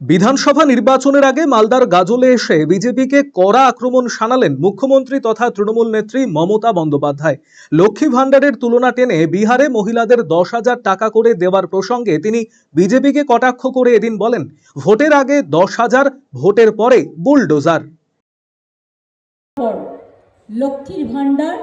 বিধানসভা নির্বাচনের আগে মালদার গাজলে এসে বিজেপিকে কড়া আক্রমণ শানালেন মুখ্যমন্ত্রী তথা তৃণমূল নেত্রী মমতা বন্দ্যোপাধ্যায়। লক্ষ্মী ভাণ্ডারের তুলনা টেনে বিহারে মহিলাদের দশ হাজার টাকা করে দেওয়ার প্রসঙ্গে তিনি বিজেপিকে কটাক্ষ করে এদিন বলেন, ভোটের আগে দশ হাজার, ভোটের পরে বুলডোজার। লক্ষ্মীর ভাণ্ডার,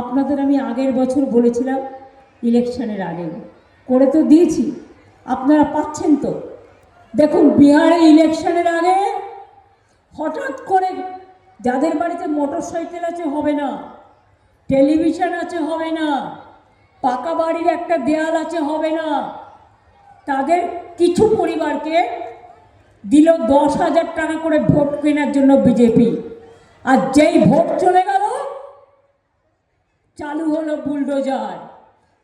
আপনাদের আমি আগের বছর বলেছিলাম ইলেকশনের আগে। করে তো দিয়েছি, আপনারা পাচ্ছেন তো। দেখুন, বিহারে ইলেকশনের আগে হঠাৎ করে যাদের বাড়িতে মোটর সাইকেল আছে হবে না, টেলিভিশন আছে হবে না, পাকা বাড়ির একটা দেয়াল আছে হবে না, তাদের কিছু পরিবারকে দিল দশ হাজার টাকা করে ভোট কেনার জন্য বিজেপি। আর যেই ভোট চলে গেল, চালু হলো বুলডোজার।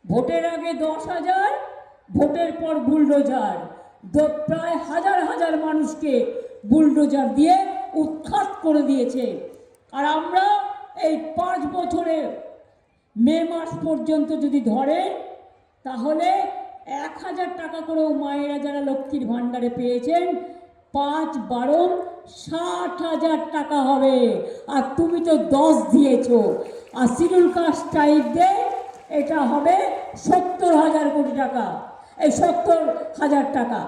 ভোটের আগে দশ হাজার, ভোটের পর বুলডোজার। প্রায় হাজার হাজার মানুষকে বুলডোজার দিয়ে উৎখাত করে দিয়েছে। আর আমরা এই পাঁচ বছরে মে মাস পর্যন্ত যদি ধরে, তাহলে এক হাজার টাকা করেও মায়েরা যারা লক্ষ্মীর ভাণ্ডারে পেয়েছেন, পাঁচ বারো ষাট হাজার টাকা হবে। আর তুমি তো দশ দিয়েছ। আর শিডিউল কাস্ট টাইপদের এটা হবে সত্তর হাজার কোটি টাকা। এই সত্তর হাজার টাকা।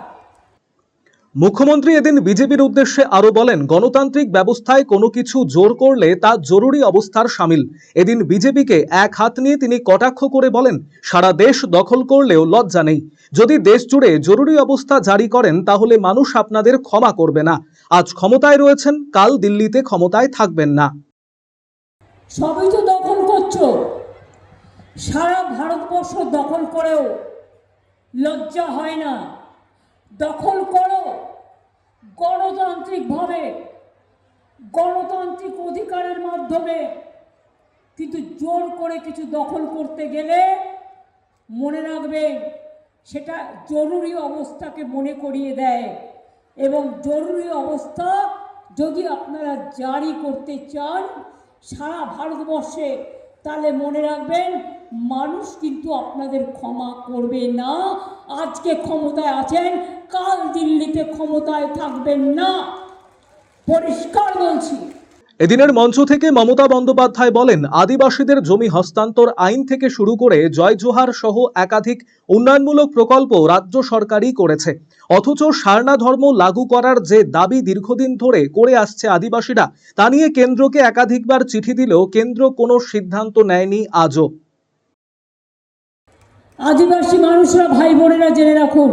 মুখ্যমন্ত্রী এদিন বিজেপির উদ্দেশ্যে আরও বলেন গণতান্ত্রিক ব্যবস্থায় কোনো কিছু জোর করলে তা জরুরি অবস্থার সামিল। এদিন বিজেপিকে এক হাত নিয়ে তিনি কটাক্ষ করে বলেন সারা দেশ দখল করলেও লজ্জা নেই। যদি দেশ জুড়ে জরুরি অবস্থা জারি করেন তাহলে মানুষ আপনাদের ক্ষমা করবে না। আজ ক্ষমতায় রয়েছেন কাল দিল্লিতে ক্ষমতায় থাকবেন না। সবই তো দখল করছ। সারা ভারতবর্ষ দখল করেও লজ্জা হয় না। দখল করো। গণতান্ত্রিকভাবে, গণতান্ত্রিক অধিকারের মাধ্যমে। কিন্তু জোর করে কিছু দখল করতে গেলে মনে রাখবেন সেটা জরুরি অবস্থাকে মনে করিয়ে দেয়। এবং জরুরি অবস্থা যদি আপনারা জারি করতে চান, সারা ভারতবর্ষে তাহলে মনে রাখবেন, মানুষ কিন্তু আপনাদের ক্ষমা করবে না। আজকে ক্ষমতায় আছেন, কাল দিল্লিতে ক্ষমতায় থাকবেন না। পরিষ্কার বলছি। এদিনের মঞ্চ থেকে মমতা বন্দ্যোপাধ্যায় বলেন, আদিবাসীদের জমি হস্তান্তর আইন থেকে শুরু করে জয় জোহার সহ একাধিক উন্নয়নমূলক প্রকল্প রাজ্য সরকারই করেছে। অথচ সারনা ধর্ম লাগু করার যে দাবি দীর্ঘদিন ধরে করে আসছে আদিবাসীরা, তা নিয়ে কেন্দ্রকে একাধিকবার চিঠি দিলেও কেন্দ্র কোনো সিদ্ধান্ত নেয়নি আজও। আদিবাসী মানুষরা ভাই বোনেরা জেনে রাখুন,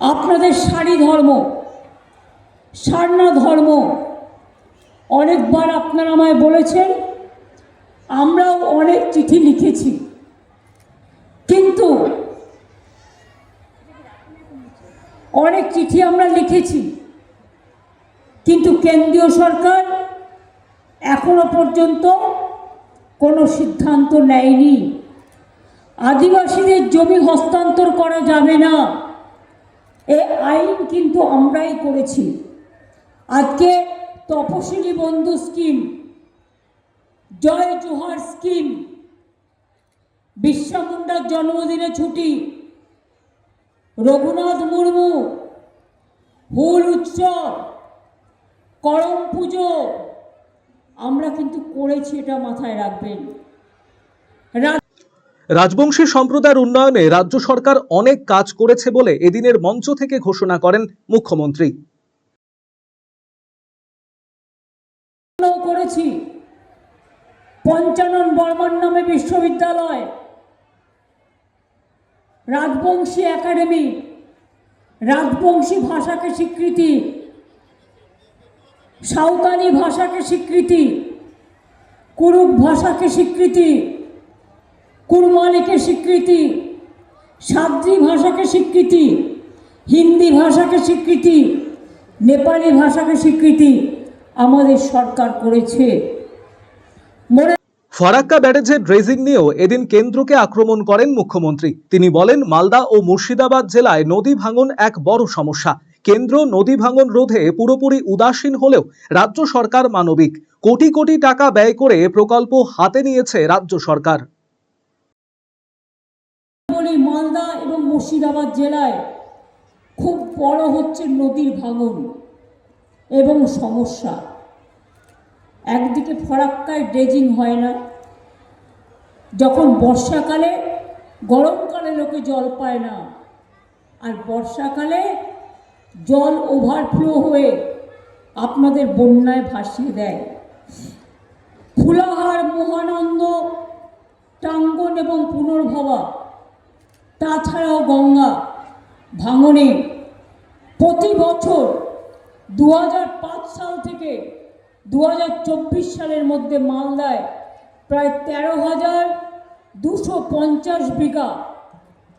আপনাদের শাড়ি ধর্ম সারনা ধর্ম অনেকবার আপনারা আমায় বলেছেন, আমরাও অনেক চিঠি লিখেছি। কিন্তু অনেক চিঠি আমরা লিখেছি। কিন্তু কেন্দ্রীয় সরকার এখনও পর্যন্ত কোনো সিদ্ধান্ত নেয়নি। আদিবাসীদের জমি হস্তান্তর করা যাবে না। এ আইন কিন্তু আমরাই করেছি। আজকে তপশিলি বন্ধু স্কিম, জয় জোহার স্কিম বিরসা মুন্ডার জন্মদিনে ছুটি, রঘুনাথ মুর্মু, হুল উৎসব, করম পুজো, আমরা কিন্তু করেছি এটা মাথায় রাখবেন। রাজবংশী সম্প্রদায়ের উন্নয়নে রাজ্য সরকার অনেক কাজ করেছে বলে এদিনের মঞ্চ থেকে ঘোষণা করেন মুখ্যমন্ত্রী। করেছি পঞ্চানন বর্মন নামে বিশ্ববিদ্যালয়, রাজবংশী একাডেমি, রাজবংশী ভাষাকে স্বীকৃতি, সাঁওতালি ভাষাকে স্বীকৃতি কুরুক ভাষাকে স্বীকৃতি, কুরমালিকে স্বীকৃতি, সাদ্রি ভাষাকে স্বীকৃতি, হিন্দি ভাষাকে স্বীকৃতি, নেপালি ভাষাকে স্বীকৃতি। আমাদের সরকার করেছে। মনে ফারাক্কা ব্যারেজের ড্রেজিং নিয়েও এদিন কেন্দ্রকে আক্রমণ করেন মুখ্যমন্ত্রী। তিনি বলেন মালদা ও মুর্শিদাবাদ জেলায় নদী ভাঙন এক বড় সমস্যা। কেন্দ্র নদী ভাঙন রোধে পুরোপুরি উদাসীন হলেও রাজ্য সরকার মানবিক। কোটি কোটি টাকা ব্যয় করে প্রকল্প হাতে নিয়েছে রাজ্য সরকার। মালদা এবং মুর্শিদাবাদ জেলায় খুব বড় হচ্ছে নদীর ভাঙন। এবং সমস্যা। একদিকে ফরাক্কায় ড্রেজিং হয় না। যখন বর্ষাকালে, গরমকালে লোকে জল পায় না। আর বর্ষাকালে জল ওভারফ্লো হয়ে আপনাদের বন্যায় ভাসিয়ে দেয়। ফুলাহার, মহানন্দ, টাঙ্গন এবং পুনর্ভবা, তাছাড়াও গঙ্গা ভাঙনে প্রতি বছর দু হাজার পাঁচ সাল থেকে দু হাজার চব্বিশ সালের মধ্যে মালদায় প্রায় তেরো হাজার দুশো পঞ্চাশ বিঘা,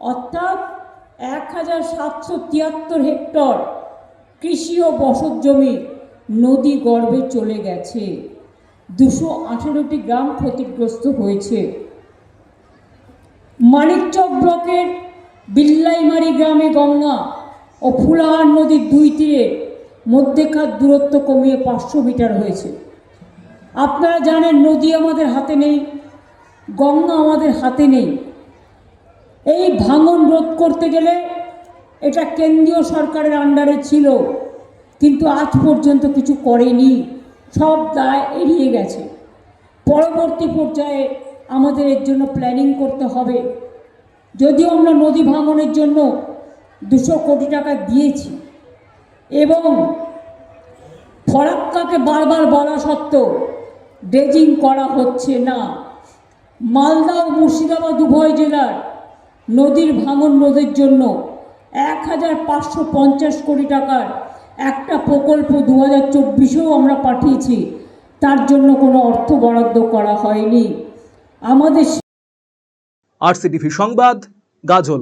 অর্থাৎ এক হাজার সাতশো তিয়াত্তর হেক্টর কৃষি ও বসত জমি নদী গর্ভে চলে গেছে। দুশো আঠেরোটি গ্রাম ক্ষতিগ্রস্ত হয়েছে। মানিকচক ব্লকের বিল্লাইমারি গ্রামে গঙ্গা ও ফুলাহার নদীর দুই তীরে মধ্যেকার দূরত্ব কমিয়ে পাঁচশো মিটার হয়েছে। আপনারা জানেন নদী আমাদের হাতে নেই, গঙ্গা আমাদের হাতে নেই। এই ভাঙন রোধ করতে গেলে এটা কেন্দ্রীয় সরকারের আন্ডারে ছিল, কিন্তু আজ পর্যন্ত কিছু করেনি। সব দায় এড়িয়ে গেছে। পরবর্তী পর্যায়ে আমাদের এর জন্য প্ল্যানিং করতে হবে। যদিও আমরা নদী ভাঙনের জন্য দুশো কোটি টাকা দিয়েছি এবং ফরাক্কাকে বারবার বলা সত্ত্বেও ড্রেজিং করা হচ্ছে না। মালদা ও মুর্শিদাবাদ উভয় জেলার নদীর ভাঙন রোধের জন্য এক হাজার পাঁচশো পঞ্চাশ কোটি টাকার একটা প্রকল্প দু হাজার চব্বিশেও আমরা পাঠিয়েছি। তার জন্য কোনো অর্থ বরাদ্দ করা হয়নি। আমাদের আরসিটিভি সংবাদ, গাজল।